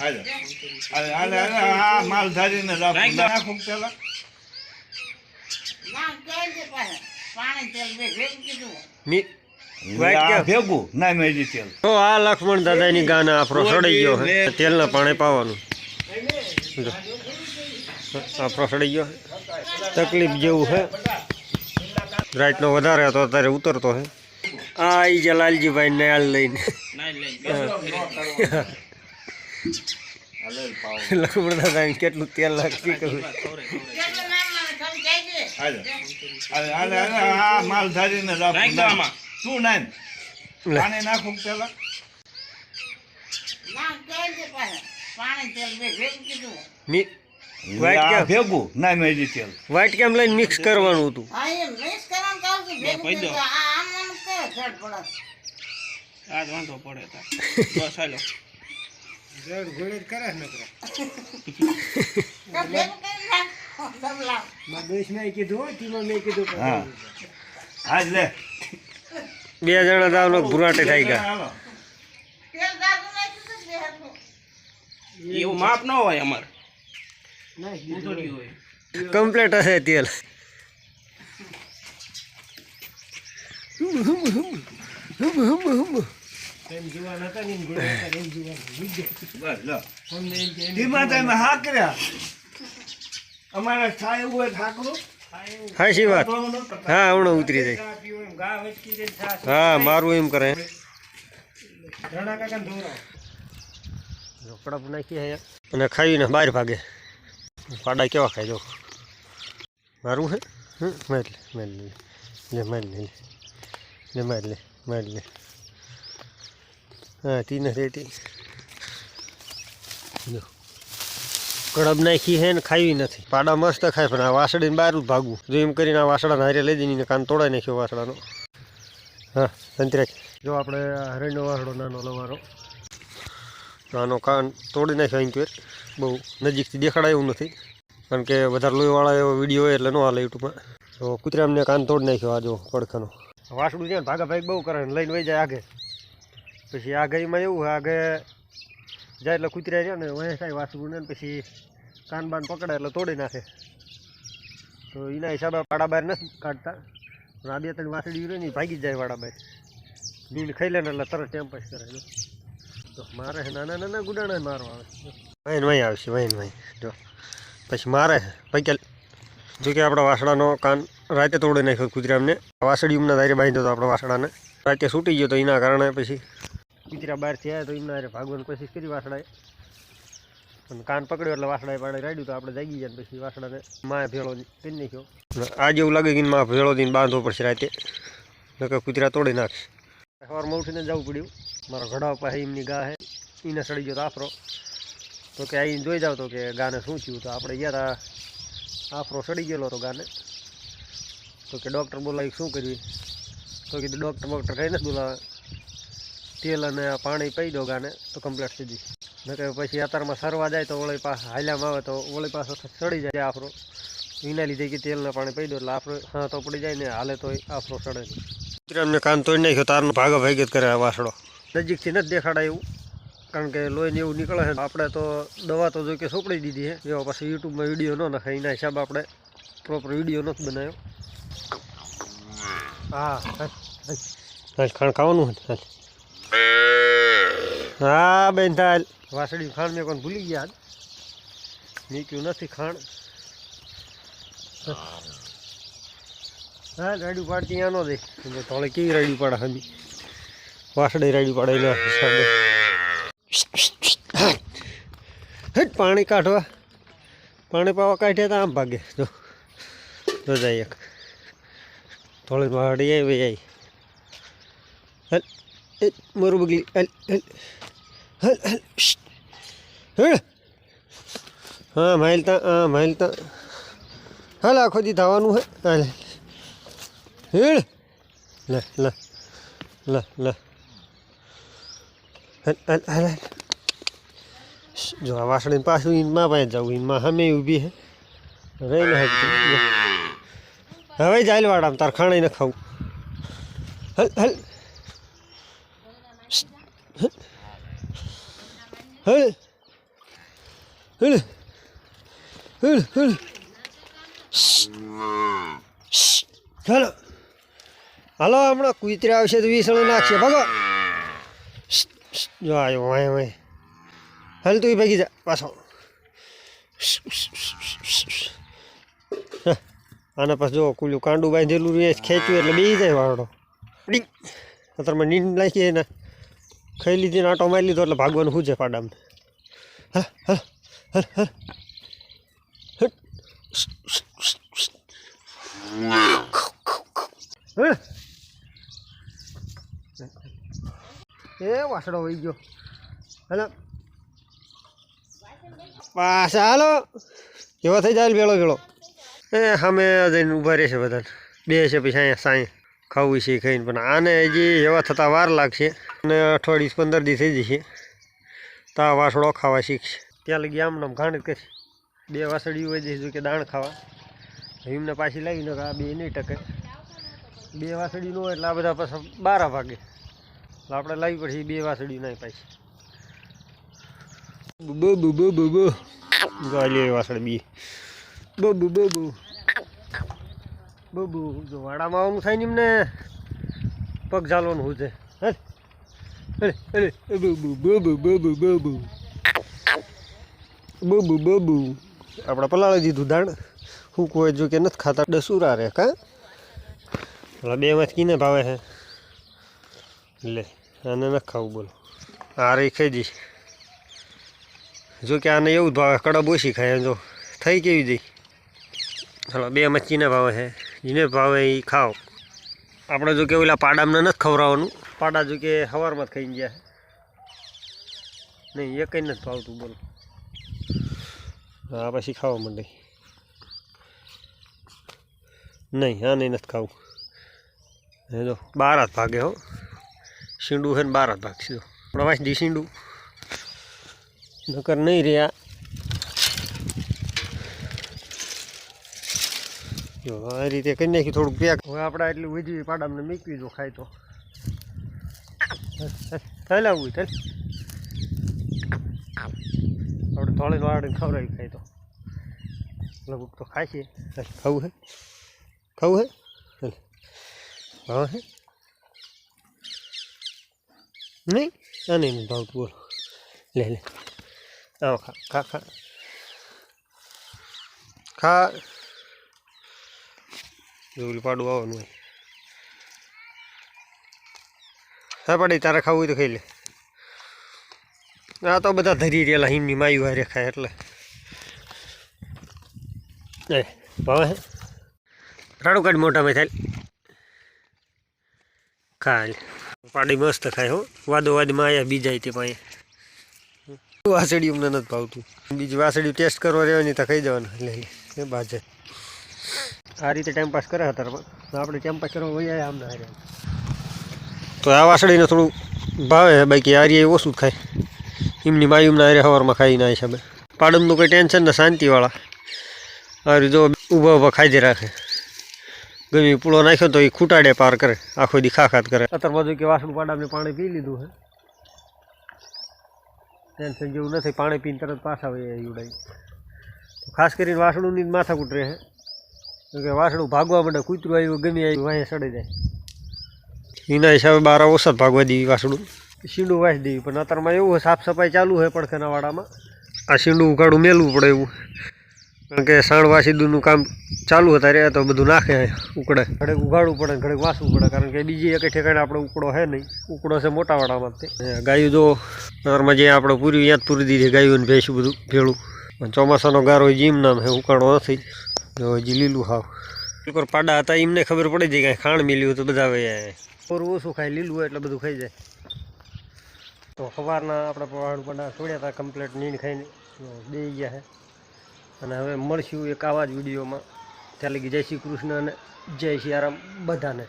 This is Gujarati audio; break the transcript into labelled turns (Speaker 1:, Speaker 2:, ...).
Speaker 1: આ માલધારીને રાખું. નાખું પેલા.
Speaker 2: ના કહી દે પાછા. પાણી તેલ બે ભેગું કીધું.
Speaker 3: મી White
Speaker 1: આ
Speaker 3: કેમ?
Speaker 1: ભેગું? ના મેજી તેલ.
Speaker 3: તો આ લક્ષ્મણ દાદાની ગાના આપણો સડાઈ ગયો છે તેલના પાણે પાવાનું. આપણો સડાઈ ગયો તકલીફ જેવું છે રાઈટનો વધારે હતો અત્યારે ઉતરતો છે આ આવી ગયા લાલજીભાઈ ને હાલ લઈને.
Speaker 1: હાલે પાવ.
Speaker 3: કેટલું તેલ નાખી કહ્યું
Speaker 2: કેટલું નામ મને તમે કહી દે.
Speaker 1: હાલે હાલે હાલે હાલે આ માલધારીને રાખું શું નામ?
Speaker 3: લે.
Speaker 1: પાણી નાખું પેલા?
Speaker 2: ભેગું?
Speaker 1: ના મેજી તેલ.
Speaker 3: વ્હાઈટ કેમ લઈને મિક્સ કરવાનું હતું?
Speaker 2: આ પડે.
Speaker 4: આજ જણા પડે તાર બસ હાલો
Speaker 2: તો ભેગું કરી નાખ ડબલા
Speaker 1: હા. આજ લે.
Speaker 3: બે જણા દાવનો ભુરાટે થઈ ગયા.
Speaker 1: હાલો.
Speaker 2: તેલ હમ હમ હમ. બે
Speaker 4: એવું માપ ન
Speaker 1: ધીમા હા કર્યા થાય એવું હોય થાકરું
Speaker 3: હાશી વાત. હા હમણાં ઉતરી જાય. હા મારું એમ કરે. કડપ નાખી અને ખાઈને બહાર ભાગે. પાડા કેવા ખાઈ દો મારું હે? હમ, માર લે મારી લે. લે માર લે લે. માર લે. હા રહેતી જો. કડબ નાખી હે ને ખાવી નથી. પાડા મસ્ત ખાય, પણ આ વાસળીને બહાર જ ભાગવું. જો એમ કરીને આ વાસળાને હારે લઈ જઈને કાન તોડાઈ નાખ્યો વાસળાનો. હા સંતરાજ જો આપણે હરણનો વાસળો નાનો લવારો. નાનો કાન તોડી નાખ્યો અહીં ક્વેર બહુ નજીકથી દેખાડાય એવું નથી. કારણ કે વધારે લોહીવાળા એવો વીડિયો હોય એટલે ન હાલે યુટ્યુબમાં. તો કૂતરામને કાન તોડી નાખ્યો આ જો પડખાનો. વાસળું છે ને ભાગા ભાઈ બહુ કરે લઈને વહી જાય આગે. પછી આગાઈમાં એવું હોય આગે જાય એટલે કૂતરા રહ્યા ને વહે થાય વાસળું ને પછી કાન બાન પકડે એટલે તોડી નાખે. તો એના હિસાબે પાડા બહાર નથી કાઢતા. પણ આ બે ત્રણ વાસળી રહે ને ભાગી જાય વાડા બહાર બીન ખાઈ લે ને એટલે તરત ટાઈમ પાસ કરે. તો મારે નાના નાના ગુડાણા મારવા આવે. વહીન વહીં આવશે વહીન વહીં. જો, પછી મારે પૈકી જો કે આપણા વાસડાનો કાન રાતે તોડી નાખ્યો કૂતરામને વાસળી ઉમના દારે બાંધ્યો હતો આપણા વાસડાને રાતે છૂટી ગયો તો એના કારણે પછી કૂતરા બહારથી આવ્યા તો એમના ભાગવાની કોશિશ કરી વાસણાએ. અને કાન પકડ્યો એટલે વાસણાએ પાણી રાડ્યું તો આપણે જાગી ગયા ને પછી વાસણાને માએ ભેળો કરી નાખ્યો. આજે એવું લાગે કે માં ભેળો દઈને બાંધવો પડશે રાતે. નકર કૂતરા તોડી નાખશે. સવારમાં ઉઠીને જવું પડ્યું. મારો ઘડા પાસે એમની ગા હે. એને સડી ગયો આફરો. તો કે આવીને જોઈ જાવ તો કે ગાને શું થયું? તો આપણે ગયા હતા આફરો સડી ગયેલો હતો ગાને. તો કે ડૉક્ટર બોલાવી શું કરવી તો કીધું ડૉક્ટર બોક્ટર કહીને બોલાવે. તેલ અને પાણી પી દો ગાને તો કમ્પ્લીટ થઈ જશે. નકર પછી અત્યારમાં સરવા જાય તો વળી પાસે હાલ્યામાં આવે તો વળી પાસે સડી જાય આફરો એના લીધે કે તેલના પાણી પી દો એટલે આફરો હા તો પડી જાય ને હાલે તો આફરો સડે કૂતરામને કાન તોડી નાખ્યો તારનો ભાગ ભાગી જ કરે આ વાસડો નજીકથી નથી દેખાડાય એવું કારણ કે લોહીને એવું નીકળે છે. આપણે તો દવા તો જો કે સોંપડી દીધી છે. એવા પછી યુટ્યુબમાં વીડિયો ન નાખે એના હિસાબે આપણે પ્રોપર વીડિયો નથી બનાવ્યો. હા ખાણ ખાવાનું હાલ. હા, બેન થાલ વાસળી ખાણ મેં કોણ ભૂલી ગયા. નીકળ્યું નથી ખાણ હા રાડ્યું પાડતી ત્યાં નો દે થોડે કેવી રાડ્યું પાડે હમી? વાસડે રાડ્યું પાડે એના હિસાબે. પાણી કાઢવા. પાણી પાવા કાઢ્યા હતા આમ ભાગે. જો જો જાય એક. થોડી વાડી આવી જાય. મોરું બગલી હલ હલ હલ હલ હળ હા? માઇલતા હા માઇલતા હાલ આખો દી થવાનું હે. હાલ. હેળ લે લે લે લે. હલ હલ હલ જો આ વાસળીને પાછું ઈનમાં પાસે જવું ઈનમાં સામે ઊભી હે. રહી ને હવે જાય વાડામાં તાર ખાણી ન ખાવું હલ હલ હલ હળ હળ હળ ચાલો હાલો હમણાં કુતરા આવશે તો વીસણું નાખશે. ભાગો. જો આવ્યો વાય વાય. હાલ તું ભાગી જા પાછો. આના પાસે જો કુલ્યું કાંડું બાંધેલું રહે ખેંચ્યું એટલે બે જાય વાળો અત્યારમાં નીંદ નાખી ને ખાઈ લીધી આટો મારી લીધો એટલે ભાગવાનું શું છે પાડામાં? હા એ વાસડો વહી ગયો. હેલો. પાછા હાલો. એવો થઈ જાય ભેળો ભેળો એ સામે જઈને ઊભા રહેશે બધા બે છે પછી અહીંયા સાંઈ. ખાવું છે ખાઈને. પણ આને હજી એવા થતાં વાર લાગશે. અને અઠવાડિયું પંદર દી થઈ જશે. તો આ વાસળો ખાવા શીખશે. ત્યાં લગી આમ નામ ઘાણ કરશે બે વાસળીઓ હોય જઈશું કે દાણ ખાવા. એમને પાછી લાવી ને આ બે નહીં ટકે. બે વાસળી ન હોય એટલે આ બધા પાછા બારા ભાગે. એટલે આપણે લાવી પડશે બે વાસળી નહીં પાછી. બબુ બબુ બબુ. ગાલી વાસળ બી. બબુ બબુ. બબુ જો વાડામાં આવવાનું થાય ને એમને પગ ઝાલવાનું હું છે. હે બબુ બબુ આપણે પલાળી દીધું દાણ હું કોઈ જો કે નથી ખાતા ડસુરા રે, કા? એટલે બે માંથી કીને ભાવે છે લે, આને નથી ખાવું, બોલો. આ રે ખાઈ જઈશ. જો કે આને એવું જ ભાવે, કડબ ઓછી ખાય જો. થઈ કેવી જઈ? ચાલો બે મચ્છીને ભાવે છે જેને ભાવે એ ખાઓ આપણે જો કે ઓલા પાડામને નથી ખવડાવવાનું. પાડા જો કે સવારમાં જ ખાઈ ગયા નહીં એક નથી ભાવતું, બોલો. હા, પછી ખાવા માંડે. નહીં હા નહીં નથી ખાવું. એ જો, બાર જ ભાગે હો. શીંડું છે ને બાર જ ભાગશે જો. પ્રવાસ દી શીંડું. નકર નહીં રહ્યા. જો, આ રીતે કરી નાખી થોડુંક પેક. હવે આપણે એટલું વધી પાડામને મૂકવી દો ખાય તો. આવું ચાલ. આપણે થોડી વાળીને ખવડાવી ખાય તો. લગભગ તો ખાય છે. ખવું હે? ખાવું હે? હા હે? નહીં? આ નહીં, ભાવતું બોલો. લે લે. આવો, ખા ખા ખા. ખા એવું પાડું આવવાનું હોય. હા, પડી, તારે ખાવું હોય તો ખાઈ લે. આ તો બધા ધરી રહેલા હિમની માયું હારે ખાય એટલે. એ, ભાવે રાડું કાઢ મોટામાં થાય ખા પાડી મસ્ત ખાય હો. વાદો વાદમાં આવ્યા બીજા તે પાસે વાસળી અમને નથી ભાવતું. બીજી વાસળી ટેસ્ટ કરવા રહેવાની તો ખાઈ જવાનું. લઈ લે બાજે. આ રીતે ટાઈમ પાસ કરે અત્યારમાં આપણે ટાઈમ પાસ કરવા આવ્યા આમને હારે. તો આ વાસળીને થોડું ભાવે છે બાકી આર્ય ઓછું જ ખાય. એમની માયુમના હારે સવારમાં ખાઈ ના હિસાબે. પાડમનું કોઈ ટેન્શન ને શાંતિવાળા. આ જો ઊભા ઊભા ખાઈ જ રાખે. ગમે પૂળો નાખ્યો તો એ ખૂટાડે પાર કરે આખો દી ખાખાત કરે. અત્યારે બધું કે વાસણું પાડાને પાણી પી લીધું છે ટેન્શન જેવું નથી પાણી પીને તરત પાછા હોય ઉડાય ખાસ કરીને વાસણુંની જ માથાકૂટ રહે કેમ કે વાસણું ભાગવા માંડે કૂતરું આવ્યું ગમે આવ્યું વાંહે સડી જાય. એના હિસાબે બાર ઓછા ભાગવા દેવી વાસણું. શીંડું વાંચી દેવી પણ અત્યારમાં એવું સાફ સફાઈ ચાલુ હોય પડખેના વાડામાં આ શીંડું ઉઘાડું મેલવું પડે એવું. કારણ કે સાણ વાસીદુનું કામ ચાલુ હતા રહ્યા તો બધું નાખે ઉકળે. ઘડેક ઉઘાડવું પડે ઘડેક વાસવું પડે કારણ કે બીજી એક ઠેકાણે આપણે ઉકળો છે નહીં. ઉકળો છે મોટા વાડામાં તે. ગાયું જો નરમાં જે આપણે પૂરી ત્યાં જ પૂરી દીધી ગાયું ને ભેંસું બધું ભેળું. પણ ચોમાસાનો ગારો જીમ નામ હે ઉકાળો નથી. જો હજી લીલું હાવ. બિલકુલ પાડા હતા એમને ખબર પડી જાય કાંઈ ખાણ મિલ્યું તો બધા હવે થોડું ઓછું ખાય લીલું હોય એટલે બધું ખાઈ જાય. તો સવારના આપણે પહાડ પડા છોડ્યા હતા કમ્પ્લેટ નીંદ ખાઈને બે ગયા છે અને હવે મળશું એક આવા જ વિડીયોમાં. ત્યાં લગી જય શ્રી કૃષ્ણ અને જય શ્રી આરામ બધાને.